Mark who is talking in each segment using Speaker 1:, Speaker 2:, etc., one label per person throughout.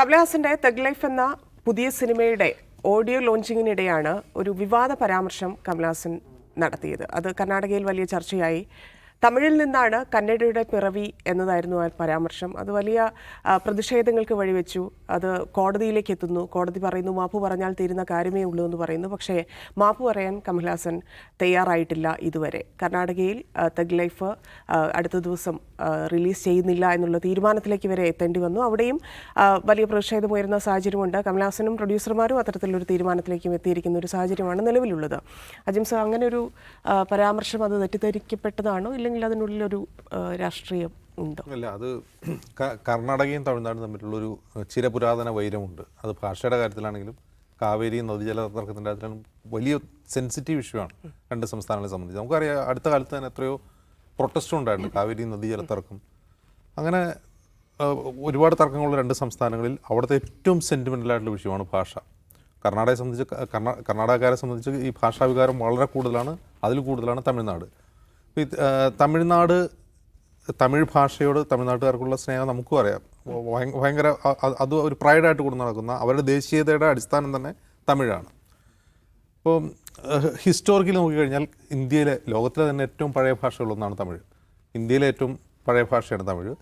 Speaker 1: കമലഹാസന്റെ തെഗ് life എന്ന പുതിയ സിനിമയുടെ ഓഡിയോ ലോഞ്ചിങ്ങിനിടെയാണ് ഒരു വിവാദ പരാമർശം കമലഹാസൻ നടത്തിയത്. അത് കർണാടകയിൽ വലിയ ചർച്ചയായി. തമിഴിൽ നിന്നാണ് കന്നഡയുടെ പിറവി എന്നതായിരുന്നു ആ പരാമർശം. അത് വലിയ പ്രതിഷേധങ്ങൾക്ക് വഴിവെച്ചു. അത് കോടതിയിലേക്ക് എത്തുന്നു. കോടതി പറയുന്നു മാപ്പ് പറഞ്ഞാൽ തീരുന്ന കാര്യമേ ഉള്ളൂ എന്ന് പറയുന്നു. പക്ഷേ മാപ്പ് പറയാൻ കമൽഹാസൻ തയ്യാറായിട്ടില്ല ഇതുവരെ. കർണാടകയിൽ തെഗ് ലൈഫ് അടുത്ത ദിവസം റിലീസ് ചെയ്യുന്നില്ല എന്നുള്ള തീരുമാനത്തിലേക്ക് വരെ എത്തേണ്ടി വന്നു. അവിടെയും വലിയ പ്രതിഷേധമുയരുന്ന സാഹചര്യമുണ്ട്. കമൽഹാസനും പ്രൊഡ്യൂസർമാരും അത്തരത്തിലൊരു തീരുമാനത്തിലേക്കും എത്തിയിരിക്കുന്ന ഒരു സാഹചര്യമാണ് നിലവിലുള്ളത്. അജിംസ് അങ്ങനെ ഒരു പരാമർശം അത് തെറ്റിദ്ധരിക്കപ്പെട്ടതാണോ? ഇല്ലെങ്കിൽ അതിനുള്ളിലൊരു രാഷ്ട്രീയം
Speaker 2: അല്ല അത് കർണാടകയും തമിഴ്നാടും തമ്മിലുള്ളൊരു ചിരപുരാതന വൈരമുണ്ട്. അത് ഭാഷയുടെ കാര്യത്തിലാണെങ്കിലും കാവേരി നദീജല തർക്കത്തിന്റെ കാര്യത്തിലാണെങ്കിലും വലിയ സെൻസിറ്റീവ് ഇഷ്യൂ ആണ് രണ്ട് സംസ്ഥാനങ്ങളെ സംബന്ധിച്ച്. നമുക്കറിയാം അടുത്ത കാലത്ത് തന്നെ എത്രയോ പ്രൊട്ടസ്റ്റും ഉണ്ടായിരുന്നു. കാവേരി നദീജല തർക്കം അങ്ങനെ ഒരുപാട് തർക്കങ്ങളുള്ള രണ്ട് സംസ്ഥാനങ്ങളിൽ അവിടുത്തെ ഏറ്റവും സെന്റിമെന്റലായിട്ടുള്ള വിഷയമാണ് ഭാഷ. കർണാടകയെ സംബന്ധിച്ച് കർണാടകക്കാരെ സംബന്ധിച്ച് ഈ ഭാഷാവികാരം വളരെ കൂടുതലാണ് അതിൽ കൂടുതലാണ് തമിഴ്നാട്. തമിഴ്നാട് തമിഴ് ഭാഷയോട് തമിഴ്നാട്ടുകാർക്കുള്ള സ്നേഹം നമുക്കും അറിയാം. ഭയ- ഭയങ്കര അത് ഒരു പ്രൈഡായിട്ട് കൊണ്ട് നടക്കുന്ന അവരുടെ ദേശീയതയുടെ അടിസ്ഥാനം തന്നെ തമിഴാണ്. ഇപ്പോൾ ഹിസ്റ്റോറിക്കലി നോക്കിക്കഴിഞ്ഞാൽ ഇന്ത്യയിലെ ലോകത്തിലെ തന്നെ ഏറ്റവും പഴയ ഭാഷകളൊന്നാണ് തമിഴ്. ഇന്ത്യയിലെ ഏറ്റവും പഴയ ഭാഷയാണ് തമിഴ്.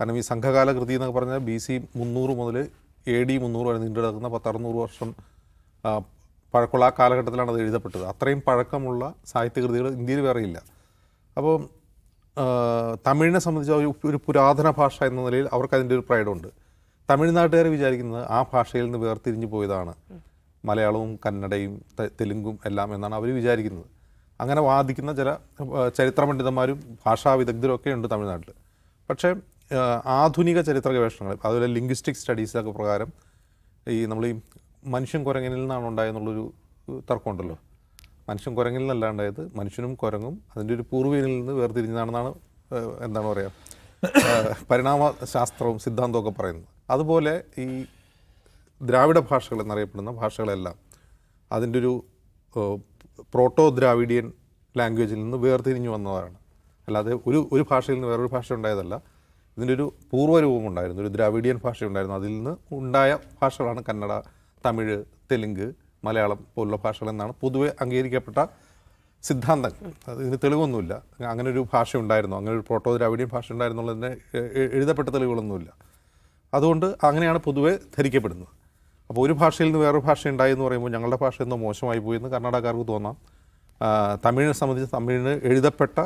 Speaker 2: കാരണം ഈ സംഘകാല കൃതി എന്നൊക്കെ പറഞ്ഞാൽ ബി സി മുന്നൂറ് മുതൽ എ ഡി മുന്നൂറ് വരെ നീണ്ടു കിടക്കുന്ന പത്തറുന്നൂറ് വർഷം പഴക്കമുള്ള ആ കാലഘട്ടത്തിലാണ് അത് എഴുതപ്പെട്ടത്. അത്രയും പഴക്കമുള്ള സാഹിത്യകൃതികൾ ഇന്ത്യയിൽ വേറെയില്ല അപ്പോൾ തമിഴിനെ സംബന്ധിച്ച് ഒരു ഒരു പുരാതന ഭാഷ എന്ന നിലയിൽ അവർക്ക് അതിന്റെ ഒരു പ്രൈഡുണ്ട് തമിഴ്നാട്ടുകാർ വിചാരിക്കുന്നത് ആ ഭാഷയിൽ നിന്ന് വേർതിരിഞ്ഞു പോയതാണ്. മലയാളവും കന്നഡയും തെലുങ്കും എല്ലാം എന്നാണ് അവർ വിചാരിക്കുന്നത്. അങ്ങനെ വാദിക്കുന്ന ചില ചരിത്ര പണ്ഡിതന്മാരും ഭാഷാ വിദഗ്ധരും ഒക്കെ ഉണ്ട് തമിഴ്നാട്ടിൽ പക്ഷേ ആധുനിക ചരിത്ര ഗവേഷണങ്ങൾ അതുപോലെ ലിംഗ്വിസ്റ്റിക് സ്റ്റഡീസൊക്കെ പ്രകാരം ഈ നമ്മൾ ഈ മനുഷ്യൻ കുരങ്ങനിൽ നിന്നാണ് ഉണ്ടായെന്നുള്ളൊരു തർക്കമുണ്ടല്ലോ. മനുഷ്യൻ കുരങ്ങിൽ നിന്നല്ല ഉണ്ടായത് മനുഷ്യനും കുരങ്ങും അതിന്റെ ഒരു പൂർവീനിൽ നിന്ന് വേർതിരിഞ്ഞതാണെന്നാണ് എന്താണ് പറയുക പരിണാമ ശാസ്ത്രവും സിദ്ധാന്തവും ഒക്കെ പറയുന്നത്. അതുപോലെ ഈ ദ്രാവിഡ ഭാഷകൾ എന്നറിയപ്പെടുന്ന ഭാഷകളെല്ലാം അതിന്റെ ഒരു പ്രോട്ടോ ദ്രാവിഡിയൻ ലാംഗ്വേജിൽ നിന്ന് വേർതിരിഞ്ഞു വന്നതാണ്. അല്ലാതെ ഒരു ഒരു ഭാഷയിൽ നിന്ന് വേറൊരു ഭാഷ ഉണ്ടായതല്ല. ഇതിന്റെ ഒരു പൂർവരൂപം ഉണ്ടായിരുന്നു. ഒരു ദ്രാവിഡിയൻ ഭാഷ ഉണ്ടായിരുന്നു. അതിൽ നിന്ന് ഉണ്ടായ ഭാഷകളാണ് കന്നഡ തമിഴ് തെലുങ്ക് മലയാളം പോലുള്ള ഭാഷകളെന്നാണ് പൊതുവെ അംഗീകരിക്കപ്പെട്ട സിദ്ധാന്തം. അത് ഇതിന് തെളിവൊന്നുമില്ല. അങ്ങനെ ഒരു ഭാഷ ഉണ്ടായിരുന്നു. അങ്ങനെ ഒരു പ്രോട്ടോ ദ്രാവിഡിയൻ ഭാഷ എ- എഴുതപ്പെട്ട തെളിവുകളൊന്നുമില്ല. അതുകൊണ്ട് അങ്ങനെയാണ് പൊതുവെ ധരിക്കപ്പെടുന്നത്. അപ്പോൾ ഒരു ഭാഷയിൽ നിന്ന് വേറൊരു ഭാഷ ഉണ്ടായി എന്ന് പറയുമ്പോൾ ഞങ്ങളുടെ ഭാഷ എന്തോ മോശമായി പോയി എന്ന് കർണാടകക്കാർക്ക് തോന്നാം. തമിഴിനെ സംബന്ധിച്ച് തമിഴിന് എഴുതപ്പെട്ട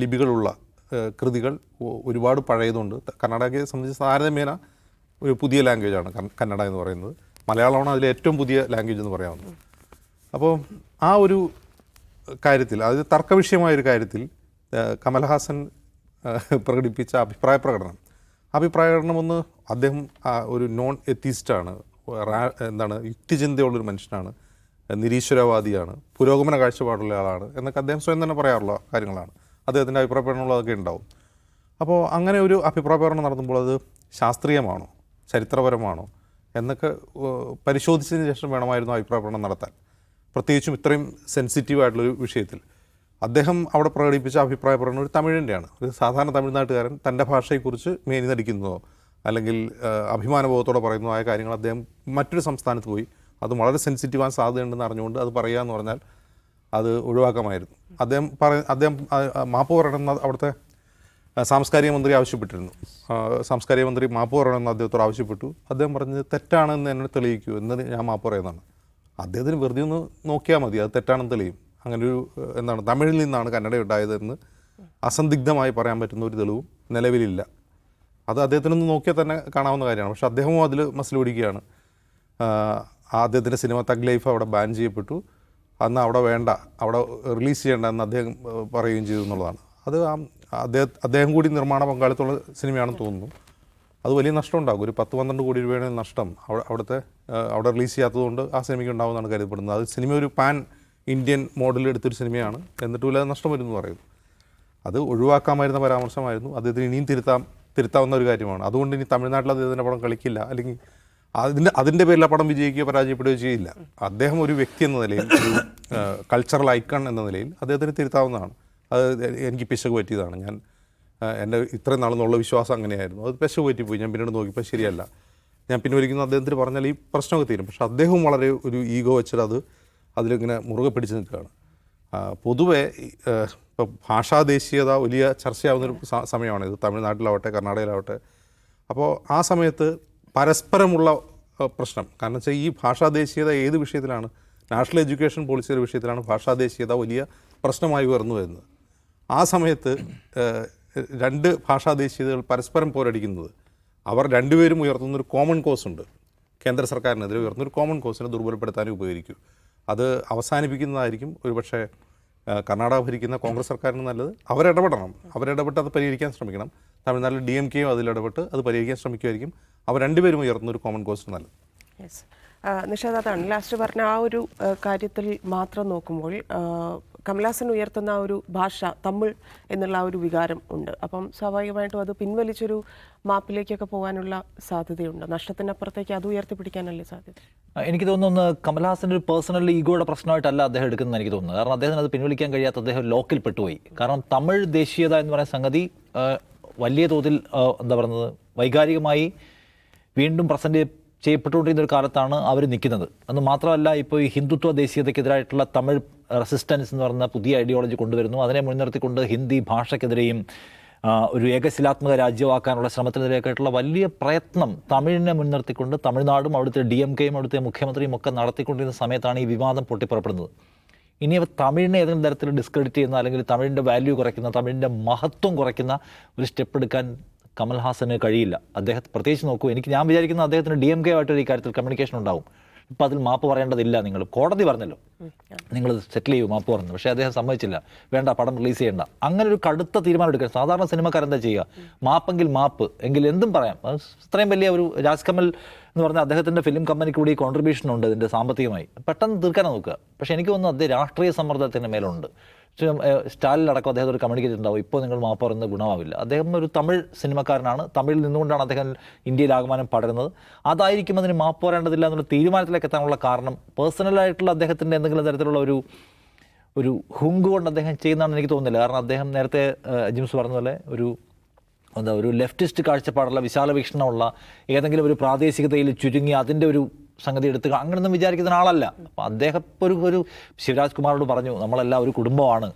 Speaker 2: ലിപികളുള്ള കൃതികൾ ഒരുപാട് പഴയതുണ്ട്. കർണാടകയെ സംബന്ധിച്ച് താരതമ്യേന ഒരു പുതിയ ലാംഗ്വേജാണ് കന്നഡ എന്ന് പറയുന്നത്. മലയാളമാണ് അതിലെ ഏറ്റവും പുതിയ ലാംഗ്വേജ് എന്ന് പറയാവുന്നത്. അപ്പോൾ ആ ഒരു കാര്യത്തിൽ അതായത് തർക്കവിഷയമായ ഒരു കാര്യത്തിൽ കമൽഹാസൻ പ്രകടിപ്പിച്ച അഭിപ്രായ പ്രകടനം. അഭിപ്രായ പ്രകടനം ഒന്ന് അദ്ദേഹം ഒരു നോൺ എത്തിസ്റ്റാണ് എന്താണ് യുക്തിചിന്തയുള്ളൊരു മനുഷ്യനാണ്. നിരീശ്വരവാദിയാണ്. പുരോഗമന കാഴ്ചപ്പാടുള്ള ആളാണ്. എന്നൊക്കെ അദ്ദേഹം സ്വയം തന്നെ പറയാറുള്ള കാര്യങ്ങളാണ്. അദ്ദേഹത്തിന്റെ അഭിപ്രായ പ്രകടനങ്ങളൊക്കെ ഉണ്ടാവും. അപ്പോൾ അങ്ങനെ ഒരു അഭിപ്രായപ്രകടനം നടത്തുമ്പോൾ അത് ശാസ്ത്രീയമാണോ? ചരിത്രപരമാണോ? എന്നൊക്കെ പരിശോധിച്ചതിന് ശേഷം വേണമായിരുന്നു അഭിപ്രായപ്രകടനം നടത്താൻ. പ്രത്യേകിച്ചും ഇത്രയും സെൻസിറ്റീവായിട്ടുള്ളൊരു വിഷയത്തിൽ. അദ്ദേഹം അവിടെ പ്രകടിപ്പിച്ച അഭിപ്രായപ്രകടനം ഒരു തമിഴിന്റെയാണ്. ഒരു സാധാരണ തമിഴ്നാട്ടുകാരൻ തന്റെ ഭാഷയെക്കുറിച്ച് മേനി നടിക്കുന്നതോ അല്ലെങ്കിൽ അഭിമാനബോധത്തോടെ പറയുന്നതായ കാര്യങ്ങൾ അദ്ദേഹം മറ്റൊരു സംസ്ഥാനത്ത് പോയി. അത് വളരെ സെൻസിറ്റീവാൻ സാധ്യതയുണ്ടെന്ന് അറിഞ്ഞുകൊണ്ട് അത് പറയുക എന്ന് പറഞ്ഞാൽ അത് ഒഴിവാക്കാമായിരുന്നു. അദ്ദേഹം പറ അദ്ദേഹം മാപ്പ് പറയണമെന്ന് അവിടുത്തെ സാംസ്കാരിക മന്ത്രി ആവശ്യപ്പെട്ടിരുന്നു. സാംസ്കാരിക മന്ത്രി മാപ്പ് പറയണമെന്ന് അദ്ദേഹത്തോട് ആവശ്യപ്പെട്ടു. അദ്ദേഹം പറഞ്ഞത് തെറ്റാണെന്ന് എന്നെ തെളിയിക്കൂ എന്ന് ഞാൻ മാപ്പ് പറയുന്നതാണ്. അദ്ദേഹത്തിന് വെറുതെ ഒന്ന് നോക്കിയാൽ മതി അത് തെറ്റാണെന്ന് തെളിയും. അങ്ങനെ ഒരു എന്താണ് തമിഴിൽ നിന്നാണ് കന്നഡ ഉണ്ടായതെന്ന് അസന്ദിഗ്ധമായി പറയാൻ പറ്റുന്ന ഒരു തെളിവും നിലവിലില്ല. അത് അദ്ദേഹത്തിനൊന്ന് നോക്കിയാൽ തന്നെ കാണാവുന്ന കാര്യമാണ്. പക്ഷെ അദ്ദേഹവും അതിൽ മസിൽ പിടിക്കുകയാണ്. അദ്ദേഹത്തിന്റെ സിനിമ തഗ് ലൈഫ് അവിടെ ബാൻ ചെയ്യപ്പെട്ടു. അന്ന് അവിടെ വേണ്ട അവിടെ റിലീസ് ചെയ്യേണ്ട എന്ന് അദ്ദേഹം പറയുകയും ചെയ്തു എന്നുള്ളതാണ്. അത് ആ അദ്ദേഹം അദ്ദേഹം കൂടി നിർമ്മാണ പങ്കാളിത്തമുള്ള സിനിമയാണെന്ന് തോന്നുന്നു. അത് വലിയ നഷ്ടം ഉണ്ടാകും ഒരു പത്ത് പന്ത്രണ്ട് കോടി രൂപയുടെ നഷ്ടം അവിടെ അവിടുത്തെ അവിടെ റിലീസ് ചെയ്യാത്തതുകൊണ്ട് ആ സിനിമയ്ക്ക് ഉണ്ടാകുമെന്നാണ് കരുതപ്പെടുന്നത്. അത് സിനിമ ഒരു പാൻ ഇന്ത്യൻ മോഡലിൽ എടുത്തൊരു സിനിമയാണ്. എന്നിട്ടും ഇല്ലാതെ നഷ്ടം വരുമെന്ന് പറയുന്നു. അത് ഒഴിവാക്കാമായിരുന്ന പരാമർശമായിരുന്നു. അദ്ദേഹത്തിന് ഇനിയും തിരുത്താം തിരുത്താവുന്ന ഒരു കാര്യമാണ്. അതുകൊണ്ട് ഇനി തമിഴ്നാട്ടിൽ അദ്ദേഹത്തിന്റെ പടം കളിക്കില്ല. അല്ലെങ്കിൽ അതിന്റെ അതിന്റെ പേരിൽ ആ പടം വിജയിക്കുകയോ പരാജയപ്പെടുകയോ ചെയ്യില്ല. അദ്ദേഹം ഒരു വ്യക്തി എന്ന നിലയിൽ ഒരു കൾച്ചറൽ ഐക്കൺ എന്ന നിലയിൽ അദ്ദേഹത്തിന് തിരുത്താവുന്നതാണ്. അത് എനിക്ക് പിശക് പറ്റിയതാണ്. ഞാൻ എന്റെ ഇത്രയും നാളെന്നുള്ള വിശ്വാസം അങ്ങനെയായിരുന്നു. അത് പിശക് പറ്റിപ്പോയി. ഞാൻ പിന്നീട് നോക്കിയപ്പോൾ ശരിയല്ല. ഞാൻ പിന്നെ ഒരിക്കുന്ന അദ്ദേഹത്തിന് പറഞ്ഞാൽ ഈ പ്രശ്നമൊക്കെ തീരും. പക്ഷേ അദ്ദേഹവും വളരെ ഒരു ഈഗോ വെച്ചിട്ട് അത് അതിലിങ്ങനെ മുറുകെ പിടിച്ച് നിൽക്കുകയാണ്. പൊതുവെ ഇപ്പോൾ ഭാഷാദേശീയത വലിയ ചർച്ചയാവുന്നൊരു സമയമാണ്. ഇത് തമിഴ്നാട്ടിലാവട്ടെ കർണാടകയിലാവട്ടെ. അപ്പോൾ ആ സമയത്ത് പരസ്പരമുള്ള പ്രശ്നം. കാരണം വെച്ചാൽ ഈ ഭാഷാ ദേശീയത ഏത് വിഷയത്തിലാണ്? നാഷണൽ എഡ്യൂക്കേഷൻ പോളിസിയുടെ വിഷയത്തിലാണ് ഭാഷാ ദേശീയത വലിയ പ്രശ്നമായി ഉയർന്നു വരുന്നത്. ആ സമയത്ത് രണ്ട് ഭാഷാ ദേശീയതകൾ പരസ്പരം പോരടിക്കുന്നത്. അവർ രണ്ടുപേരും ഉയർത്തുന്നൊരു കോമൺ കോസ് ഉണ്ട്. കേന്ദ്ര സർക്കാരിനെതിരെ ഉയർത്തുന്നൊരു കോമൺ കോസിനെ ദുർബലപ്പെടുത്താനും ഉപകരിക്കും. അത് അവസാനിപ്പിക്കുന്നതായിരിക്കും. ഒരുപക്ഷെ കർണാടക ഭരിക്കുന്ന കോൺഗ്രസ് സർക്കാരിന് നല്ലത്. അവരിടപെടണം. അവരിടപെട്ട് അത് പരിഹരിക്കാൻ ശ്രമിക്കണം. തമിഴ്നാട്ടിൽ ഡി എം കെയും അതിലിടപെട്ട് അത് പരിഹരിക്കാൻ ശ്രമിക്കുമായിരിക്കും. അവർ രണ്ടുപേരും ഉയർത്തുന്ന ഒരു കോമൺ കോസ്റ്റ് നല്ലത്.
Speaker 1: നിഷാദ് അതാണ്. ലാസ്റ്റ് പറഞ്ഞ ആ ഒരു കാര്യത്തിൽ മാത്രം നോക്കുമ്പോൾ കമലാസൻ ഉയർത്തുന്ന ഒരു ഭാഷ തമിഴ് എന്നുള്ള ആ ഒരു വികാരം ഉണ്ട്. അപ്പം സ്വാഭാവികമായിട്ടും അത് പിൻവലിച്ചൊരു മാപ്പിലേക്കൊക്കെ പോകാനുള്ള സാധ്യതയുണ്ട്. നഷ്ടത്തിനപ്പുറത്തേക്ക് അത് ഉയർത്തിപ്പിടിക്കാനല്ലേ സാധ്യത?
Speaker 3: എനിക്ക് തോന്നുന്നു കമൽഹാസന്റെ ഒരു പേഴ്സണൽ ഈഗോയുടെ പ്രശ്നമായിട്ടല്ല അദ്ദേഹം എടുക്കുന്നത് എനിക്ക് തോന്നുന്നത് കാരണം അദ്ദേഹത്തിന് അത് പിൻവലിക്കാൻ കഴിയാത്ത അദ്ദേഹം ലോക്കിൽ പെട്ടുപോയി. കാരണം തമിഴ് ദേശീയത എന്ന് പറയുന്ന സംഗതി വലിയ തോതിൽ എന്താ പറയുന്നത് വൈകാരികമായി വീണ്ടും പ്രസന്റ് ചെയ്യപ്പെട്ടുകൊണ്ടിരുന്ന ഒരു കാലത്താണ് അവർ നിൽക്കുന്നത്. അത് മാത്രമല്ല ഇപ്പോൾ ഈ ഹിന്ദുത്വ ദേശീയതയ്ക്കെതിരായിട്ടുള്ള തമിഴ് റെസിസ്റ്റൻസ് എന്ന് പറയുന്ന പുതിയ ഐഡിയോളജി കൊണ്ടുവരുന്നു. അതിനെ മുൻനിർത്തിക്കൊണ്ട് ഹിന്ദി ഭാഷയ്ക്കെതിരെയും ഒരു ഏകശിലാത്മക രാജ്യമാക്കാനുള്ള ശ്രമത്തിനെതിരെയൊക്കെയായിട്ടുള്ള വലിയ പ്രയത്നം തമിഴിനെ മുൻനിർത്തിക്കൊണ്ട് തമിഴ്നാടും അവിടുത്തെ ഡി എം കെയും അവിടുത്തെ മുഖ്യമന്ത്രിയും ഒക്കെ നടത്തിക്കൊണ്ടിരുന്ന സമയത്താണ് ഈ വിവാദം പൊട്ടിപ്പുറപ്പെടുന്നത്. ഇനി അവർ തമിഴിനെ ഏതെങ്കിലും തരത്തിൽ ഡിസ്ക്രെഡിറ്റ് ചെയ്യുന്ന അല്ലെങ്കിൽ തമിഴിന്റെ വാല്യൂ കുറയ്ക്കുന്ന തമിഴിന്റെ മഹത്വം കുറയ്ക്കുന്ന ഒരു സ്റ്റെപ്പ് എടുക്കാൻ കമൽഹാസന് കഴിയില്ല. അദ്ദേഹത്തെ പ്രത്യേകിച്ച് നോക്കൂ എനിക്ക് ഞാൻ വിചാരിക്കുന്ന അദ്ദേഹത്തിന് ഡി എം കെ ആയിട്ട് ഒരു കാര്യത്തിൽ കമ്മ്യൂണിക്കേഷൻ ഉണ്ടാവും. ഇപ്പം അതിൽ മാപ്പ് പറയേണ്ടതില്ല നിങ്ങൾ. കോടതി പറഞ്ഞല്ലോ. നിങ്ങൾ സെറ്റിൽ ചെയ്യൂ മാപ്പ് പറഞ്ഞു. പക്ഷേ അദ്ദേഹം സമ്മതിച്ചില്ല. വേണ്ട പടം റിലീസ് ചെയ്യേണ്ട. അങ്ങനെ ഒരു കടുത്ത തീരുമാനം എടുക്കുക സാധാരണ സിനിമക്കാരെന്താ ചെയ്യുക? മാപ്പെങ്കിൽ മാപ്പ്. എങ്കിൽ എന്തും പറയാം. ഇത്രയും വലിയ ഒരു രാജ് കമൽ എന്ന് പറഞ്ഞാൽ അദ്ദേഹത്തിന്റെ ഫിലിം കമ്പനിക്ക് കൂടി കോൺട്രിബ്യൂഷൻ ഉണ്ട് ഇതിന്റെ സാമ്പത്തികമായി. പെട്ടെന്ന് തീർക്കാനാണ് നോക്കുക. പക്ഷേ എനിക്ക് തോന്നുന്നു അദ്ദേഹം രാഷ്ട്രീയ സമ്മർദ്ദത്തിന്റെ മേലുണ്ട്. പക്ഷേ സ്റ്റാലിലടക്കം ഒരു കമ്മ്യൂണിക്കേറ്റ് ഉണ്ടാവും ഇപ്പോൾ നിങ്ങൾ മാപ്പ് പറയുന്നത് ഗുണമാവില്ല. അദ്ദേഹം ഒരു തമിഴ് സിനിമക്കാരനാണ്. തമിഴിൽ നിന്നുകൊണ്ടാണ് അദ്ദേഹം ഇന്ത്യയിൽ ആഗമനം പടരുന്നത്. അതായിരിക്കും അതിന് മാപ്പ് എന്നുള്ള തീരുമാനത്തിലേക്ക് എത്താനുള്ള കാരണം പേഴ്സണലായിട്ടുള്ള അദ്ദേഹത്തിന്റെ എന്തെങ്കിലും തരത്തിലുള്ള ഒരു ഒരു ഹുങ്ക് കൊണ്ട് അദ്ദേഹം ചെയ്യുന്നതാണെന്ന് എനിക്ക് തോന്നുന്നില്ല. കാരണം അദ്ദേഹം നേരത്തെ ജിംസ് പറഞ്ഞ പോലെ ഒരു എന്താ ഒരു ലെഫ്റ്റിസ്റ്റ് കാഴ്ചപ്പാടുള്ള വിശാല വീക്ഷണമുള്ള ഏതെങ്കിലും ഒരു പ്രാദേശികതയിൽ ചുരുങ്ങി അതിന്റെ ഒരു സംഗതി എടുത്ത് അങ്ങനെയൊന്നും വിചാരിക്കുന്ന ആളല്ല. അപ്പോൾ അദ്ദേഹം ഒരു ഒരു ശിവരാജ് കുമാറോട് പറഞ്ഞു നമ്മളെല്ലാം ഒരു കുടുംബമാണ്.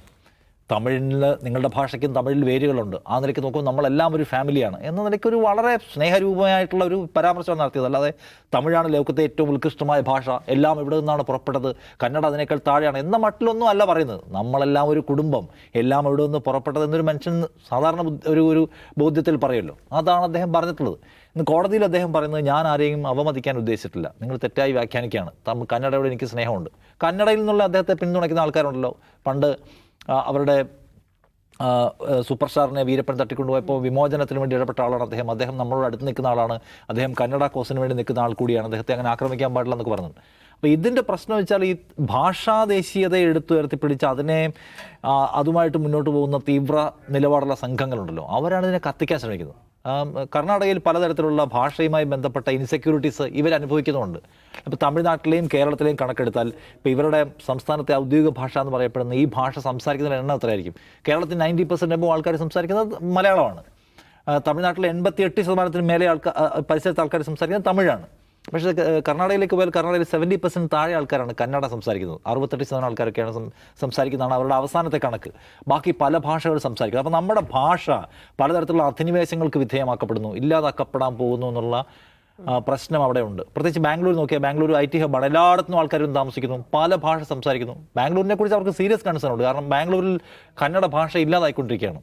Speaker 3: തമിഴിൽ നിങ്ങളുടെ ഭാഷയ്ക്കും തമിഴിൽ വേരുകളുണ്ട്. ആ നിലയ്ക്ക് നോക്കുമ്പോൾ നമ്മളെല്ലാം ഒരു ഫാമിലിയാണ്. എന്ന നിലയ്ക്ക് ഒരു വളരെ സ്നേഹരൂപമായിട്ടുള്ള ഒരു പരാമർശമാണ് നടത്തിയത് അല്ലാതെ തമിഴാണ് ലോകത്തെ ഏറ്റവും ഉത്കൃഷ്ടമായ ഭാഷ. എല്ലാം ഇവിടെ നിന്നാണ് പുറപ്പെട്ടത്. കന്നഡ അതിനേക്കാൾ താഴെയാണ് എന്ന മട്ടിലൊന്നും അല്ല പറയുന്നത്. നമ്മളെല്ലാം ഒരു കുടുംബം. എല്ലാം ഇവിടെ നിന്ന് പുറപ്പെട്ടത് എന്നൊരു മനുഷ്യൻ സാധാരണ ഒരു ഒരു ബോധ്യത്തിൽ പറയുമല്ലോ അതാണ് അദ്ദേഹം പറഞ്ഞിട്ടുള്ളത്. ഇന്ന് കോടതിയിൽ അദ്ദേഹം പറയുന്നത് ഞാൻ ആരെയും അവമതിക്കാൻ ഉദ്ദേശിച്ചിട്ടില്ല. നിങ്ങൾ തെറ്റായി വ്യാഖ്യാനിക്കുകയാണ്. തമ്മിൽ കന്നഡയോട് എനിക്ക് സ്നേഹമുണ്ട്. കന്നഡയിൽ നിന്നുള്ള അദ്ദേഹത്തെ പിന്തുണയ്ക്കുന്ന ആൾക്കാരുണ്ടല്ലോ. പണ്ട് അവരുടെ സൂപ്പർ സ്റ്റാറിനെ വീരപ്പൻ തട്ടിക്കൊണ്ടുപോയപ്പോൾ വിമോചനത്തിന് വേണ്ടി ഇടപെട്ട ആളാണ് അദ്ദേഹം. അദ്ദേഹം നമ്മളോട് അടുത്ത് നിൽക്കുന്ന ആളാണ്. അദ്ദേഹം കന്നഡ കോസിന് വേണ്ടി നിൽക്കുന്ന ആൾ കൂടിയാണ്. അദ്ദേഹത്തെ അങ്ങനെ ആക്രമിക്കാൻ പാടില്ല എന്നൊക്കെ പറഞ്ഞത് അപ്പോൾ ഇതിന്റെ പ്രശ്നം വെച്ചാൽ ഈ ഭാഷാദേശീയതയെ എടുത്തുയർത്തിപ്പിടിച്ച് അതിനെ അതുമായിട്ട് മുന്നോട്ട് പോകുന്ന തീവ്ര നിലപാടുള്ള സംഘങ്ങളുണ്ടല്ലോ. അവരാണ് ഇതിനെ കത്തിക്കാൻ ശ്രമിക്കുന്നത്. കർണാടകയിൽ പലതരത്തിലുള്ള ഭാഷയുമായി ബന്ധപ്പെട്ട ഇൻസെക്യൂരിറ്റീസ് ഇവർ അനുഭവിക്കുന്നുണ്ട് അപ്പോൾ തമിഴ്നാട്ടിലെയും കേരളത്തിലെയും കണക്കെടുത്താൽ ഇപ്പോൾ ഇവരുടെ സംസ്ഥാനത്തെ ഔദ്യോഗിക ഭാഷ എന്ന് പറയപ്പെടുന്ന ഈ ഭാഷ സംസാരിക്കുന്നവരുടെ എണ്ണം എത്രയായിരിക്കും? കേരളത്തിൽ നയന്റി പെർസെന്റ് എമ്പോൾ ആൾക്കാർ സംസാരിക്കുന്നത് മലയാളമാണ്. തമിഴ്നാട്ടിൽ എൺപത്തി എട്ട് ശതമാനത്തിന് മേലെ ആൾക്കാർ പരിസരത്ത് ആൾക്കാർ സംസാരിക്കുന്നത് തമിഴാണ്. പക്ഷേ കർണാടകയിലേക്ക് പോയാൽ കർണാടകയിൽ സെവന്റി പെർസെന്റ് താഴെ ആൾക്കാരാണ് കന്നഡ സംസാരിക്കുന്നത്. അറുപത്തെട്ട് ശതമാനം ആൾക്കാരൊക്കെയാണ് സംസാരിക്കുന്നതാണ് അവരുടെ അവസാനത്തെ കണക്ക്. ബാക്കി പല ഭാഷകൾ സംസാരിക്കുന്നത് അപ്പോൾ നമ്മുടെ ഭാഷ പലതരത്തിലുള്ള അധിനിവേശങ്ങൾക്ക് വിധേയമാക്കപ്പെടുന്നു ഇല്ലാതാക്കപ്പെടാൻ പോകുന്നു എന്നുള്ള പ്രശ്നം അവിടെ ഉണ്ട്. പ്രത്യേകിച്ച് ബാംഗ്ലൂർ നോക്കിയാൽ ബാംഗ്ലൂർ ഐ ടി ഹബ്ബാണ് എല്ലായിടത്തും ആൾക്കാരും താമസിക്കുന്നു പല ഭാഷ സംസാരിക്കുന്നു. ബാംഗ്ലൂരിനെ കുറിച്ച് അവർക്ക് സീരിയസ് കൺസേൺ ഉണ്ട്. കാരണം ബാംഗ്ലൂരിൽ കന്നഡ ഭാഷ ഇല്ലാതായിക്കൊണ്ടിരിക്കുകയാണ്.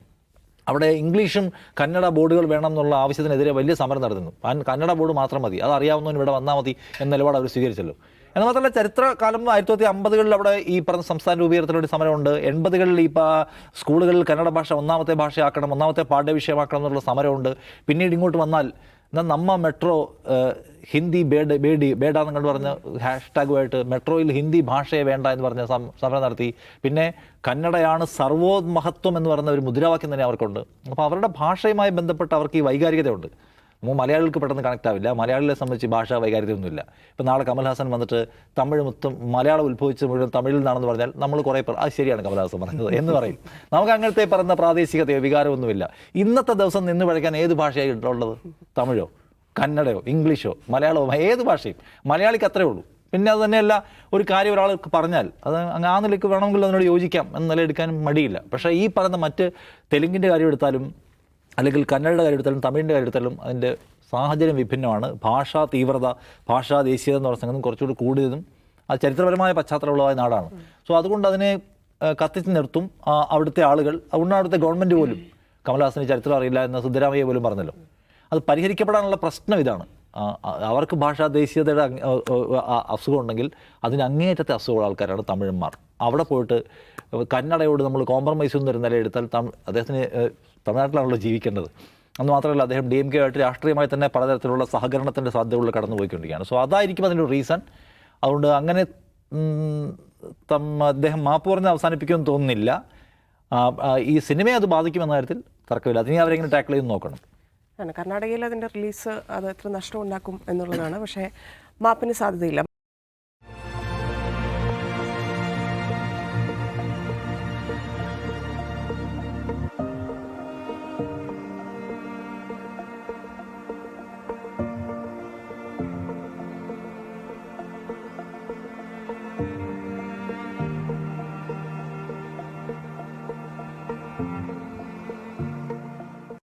Speaker 3: അവിടെ ഇംഗ്ലീഷും കന്നഡ ബോർഡുകൾ വേണം എന്നുള്ള ആവശ്യത്തിനെതിരെ വലിയ സമരം നടത്തുന്നു. കന്നഡ ബോർഡ് മാത്രം മതി. അത് അറിയാവുന്നവൻ ഇവിടെ വന്നാൽ മതി എന്ന നിലപാട് അവർ സ്വീകരിച്ചല്ലോ. എന്നാൽ മാത്രമല്ല ചരിത്രകാലം ആയിരത്തി തൊള്ളായിരത്തി അമ്പതുകളിൽ അവിടെ ഈ പറഞ്ഞ സംസ്ഥാന രൂപീകരണത്തിലൊരു സമരമുണ്ട്. എൺപതുകളിൽ ഈ സ്കൂളുകളിൽ കന്നഡ ഭാഷ ഒന്നാമത്തെ ഭാഷയാക്കണം ഒന്നാമത്തെ പാഠ്യവിഷയമാക്കണം എന്നുള്ള സമരമുണ്ട്. പിന്നീട് ഇങ്ങോട്ട് വന്നാൽ എന്നാൽ നമ്മ മെട്രോ ഹിന്ദി ബേഡ് ബേഡി ബേഡാന്ന് കണ്ട് പറഞ്ഞ ഹാഷ്ടാഗുമായിട്ട് മെട്രോയിൽ ഹിന്ദി ഭാഷയെ വേണ്ട എന്ന് പറഞ്ഞ സമരം നടത്തി. പിന്നെ കന്നഡയാണ് സർവോത്മഹത്വം എന്ന് പറയുന്ന ഒരു മുദ്രാവാക്യം തന്നെ അവർക്കുണ്ട്. അപ്പോൾ അവരുടെ ഭാഷയുമായി ബന്ധപ്പെട്ട് അവർക്ക് ഈ വൈകാരികതയുണ്ട്. നമ്മൾ മലയാളികൾക്ക് പെട്ടെന്ന് കണക്ട് ആവില്ല. മലയാളികളെ സംബന്ധിച്ച് ഭാഷാ വൈകാരികതയൊന്നുമില്ല. ഇപ്പം നാളെ കമൽഹാസൻ വന്നിട്ട് തമിഴ് മൊത്തം മലയാളം ഉത്ഭവിച്ച് മുഴുവൻ തമിഴിൽ നിന്നാണെന്ന് പറഞ്ഞാൽ നമ്മൾ കുറേ പേർ അത് ശരിയാണ് കമൽഹാസൻ പറഞ്ഞത് എന്ന് പറയും. നമുക്ക് അങ്ങനത്തെ പറയുന്ന പ്രാദേശികതയോ വികാരമൊന്നുമില്ല. ഇന്നത്തെ ദിവസം നിന്ന് പഴയ്ക്കാൻ ഏത് ഭാഷയായിട്ടുള്ളത് തമിഴോ കന്നഡയോ ഇംഗ്ലീഷോ മലയാളമോ ഏത് ഭാഷയും. മലയാളിക്ക് അത്രേ ഉള്ളൂ. പിന്നെ അത് തന്നെയല്ല ഒരു കാര്യം ഒരാൾക്ക് പറഞ്ഞാൽ അത് അങ്ങ് ആ നിലയ്ക്ക് വേണമെങ്കിൽ അതിനോട് യോജിക്കാം എന്ന നില എടുക്കാനും മടിയില്ല. പക്ഷേ ഈ പറയുന്ന മറ്റ് തെലുങ്കിന്റെ കാര്യം എടുത്താലും അല്ലെങ്കിൽ കന്നഡയുടെ കാര്യം എടുത്താലും തമിഴിന്റെ കാര്യം എടുത്താലും അതിന്റെ സാഹചര്യം വിഭിന്നമാണ്. ഭാഷാ തീവ്രത ഭാഷാ ദേശീയത എന്ന് പറഞ്ഞ സംഗതി കുറച്ചുകൂടി കൂടിയതും അത് ചരിത്രപരമായ പശ്ചാത്തലമുള്ളതായ നാടാണ്. സോ അതുകൊണ്ട് അതിനെ കത്തിച്ച് നിർത്തും. അവിടുത്തെ ആളുകൾ അതുകൊണ്ടാണ് അവിടുത്തെ ഗവൺമെന്റ് പോലും കമൽഹാസന് ചരിത്രം അറിയില്ല എന്ന് സിദ്ധരാമയ്യ പോലും പറഞ്ഞല്ലോ. അത് പരിഹരിക്കപ്പെടാനുള്ള പ്രശ്നം ഇതാണ്. അവർക്ക് ഭാഷാ ദേശീയതയുടെ അസുഖം ഉണ്ടെങ്കിൽ അതിന് അങ്ങേയറ്റത്തെ അസുഖമുള്ള ആൾക്കാരാണ് തമിഴന്മാർ. അവിടെ പോയിട്ട് കന്നഡയോട് നമ്മൾ കോംപ്രമൈസ് ഒന്നും ഒരു നില എടുത്താൽ തമിഴ് അദ്ദേഹത്തിന് തമിഴ്നാട്ടിലാണല്ലോ ജീവിക്കേണ്ടത്. അന്ന് മാത്രമല്ല അദ്ദേഹം ഡി എം കെ ആയിട്ട് രാഷ്ട്രീയമായി തന്നെ പലതരത്തിലുള്ള സഹകരണത്തിന്റെ സാധ്യതകളിൽ കടന്നു പോയിക്കൊണ്ടിരിക്കുകയാണ് സോ അതായിരിക്കും അതിന്റെ റീസൺ അതുകൊണ്ട് അങ്ങനെ അദ്ദേഹം മാപ്പ് പറഞ്ഞ് അവസാനിപ്പിക്കുമെന്ന് തോന്നുന്നില്ല. ഈ സിനിമയെ അത് ബാധിക്കുമെന്ന കാര്യത്തിൽ തർക്കമില്ല. അതിനെ അവരെങ്ങനെ ടാക്കിൾ ചെയ്ത് നോക്കണം?
Speaker 1: കർണാടകയിൽ അതിന്റെ റിലീസ് അത് എത്ര നഷ്ടം ഉണ്ടാക്കും എന്നുള്ളതാണ്. പക്ഷേ മാപ്പിന് സാധ്യതയില്ല.